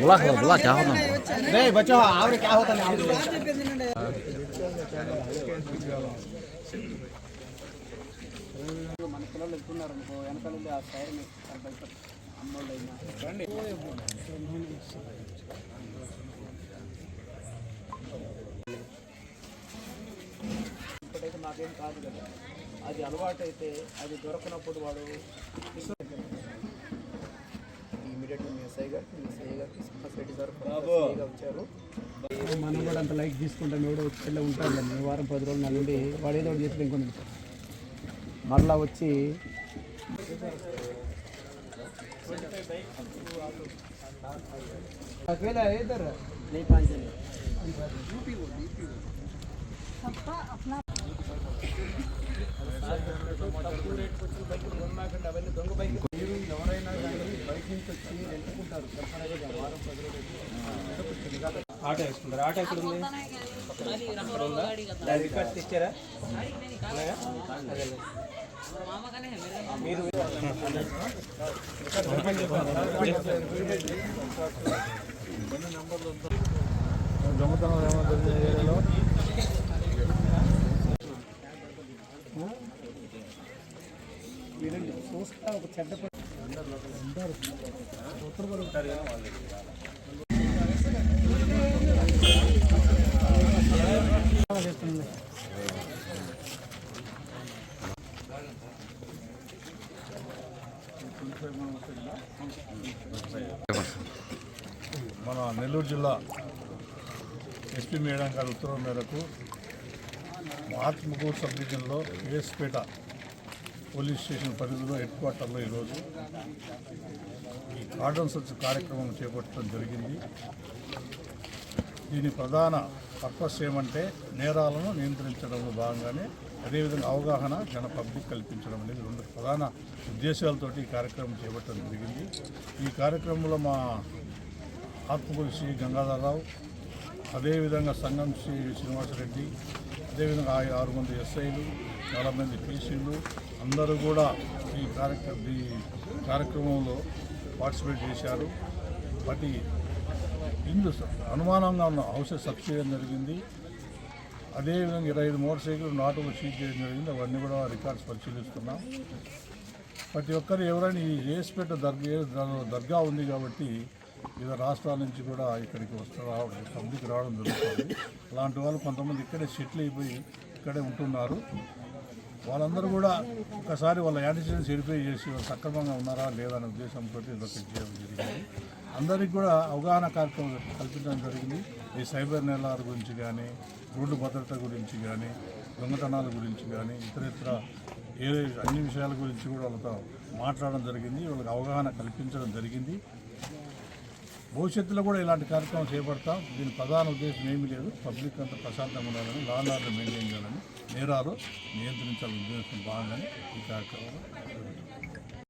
बुला बुला क्या होता नहीं बच्चों और क्या होता है మన పిల్లలు వెళ్తున్నారు అనుకో వెనకాల నుండి ఆ టైర్ అమ్మోళ్ళు అయినా ఇప్పుడైతే మాకేం కాదు కదా అది అలవాటు అయితే అది దొరకనప్పుడు వాడు మనం కూడా అంత లైక్ తీసుకుంటాం ఎవడో వచ్చేలా ఉంటాడు వారం పది రోజులు నల్లుండి వాడు ఏదో ఒకటి చేసి మరలా వచ్చి ఒకవేళ నుంచి వచ్చి వారం పది రోజులు ఆటో వేసుకుంటారు? ఆటో ఎక్కడ ఉంది? దాని రికార్డ్స్ ఇచ్చారా? మీరు దొంగతనం ఏమో జరిగిన ఏరియాలో మీరండి చూస్తా ఒక చెడ్డ మన నెల్లూరు జిల్లా ఎస్పీ మేడం గారి ఉత్తర్వుల మేరకు ఆత్మకూరు సబ్ డివిజన్లో ఏఎస్పేట పోలీస్ స్టేషన్ పరిధిలో హెడ్ క్వార్టర్లో ఈరోజు ఈ కార్డన్ సర్చ్ కార్యక్రమం చేపట్టడం జరిగింది. దీని ప్రధాన పర్పస్ ఏమంటే నేరాలను నియంత్రించడంలో భాగంగానే అదేవిధంగా అవగాహన జన పబ్లిక్ కల్పించడం అనేది రెండు ప్రధాన ఉద్దేశాలతోటి ఈ కార్యక్రమం చేపట్టడం జరిగింది. ఈ కార్యక్రమంలో మా ఆత్మకూరు శ్రీ గంగాధరరావు అదేవిధంగా సంగం శ్రీ శ్రీనివాసరెడ్డి అదేవిధంగా ఆరు మంది ఎస్ఐలు చాలామంది పీసీలు అందరూ కూడా ఈ కార్యక్రమ ఈ కార్యక్రమంలో పార్టిసిపేట్ చేశారు. వాటి ఇందు అనుమానంగా ఉన్న హౌసెస్ సబ్సిడీ చేయడం జరిగింది. అదేవిధంగా ఇరవై ఐదు మోటార్ సైకిల్ నాటులు సీజ్ చేయడం జరిగింది. అవన్నీ కూడా రికార్డ్స్ పరిశీలిస్తున్నాం. ప్రతి ఒక్కరు ఎవరైనా ఈ ఏసుపేట దర్గా దర్గా ఉంది కాబట్టి వివిధ రాష్ట్రాల నుంచి కూడా ఇక్కడికి వస్తూ రావడం పబ్లిక్ రావడం జరుగుతుంది. అలాంటి వాళ్ళు కొంతమంది ఇక్కడే సెటిల్ అయిపోయి ఇక్కడే ఉంటున్నారు. వాళ్ళందరూ కూడా ఒకసారి వాళ్ళ యాంటిసిడెంట్స్ వెరిఫై చేసి వాళ్ళు సక్రమంగా ఉన్నారా లేదా అనే ఉద్దేశంతో ఇదొక చేయడం జరిగింది. అందరికీ కూడా అవగాహన కార్యక్రమం కల్పించడం జరిగింది. ఈ సైబర్ నేలాల గురించి కానీ రోడ్డు భద్రత గురించి కానీ దొంగతనాల గురించి కానీ ఇతరితర ఏ అన్ని విషయాల గురించి కూడా వాళ్ళతో మాట్లాడడం జరిగింది. వాళ్ళకి అవగాహన కల్పించడం జరిగింది. భవిష్యత్తులో కూడా ఇలాంటి కార్యక్రమం చేపడతాం. దీని ప్రధాన ఉద్దేశం ఏమీ లేదు. పబ్లిక్ అంతా ప్రశాంతంగా ఉండాలని లా అండ్ ఆర్డర్ మెయింటైన్ చేయాలని నేరాలు నియంత్రించాలని ఉద్దేశం బాగుందని ఈ కార్యక్రమం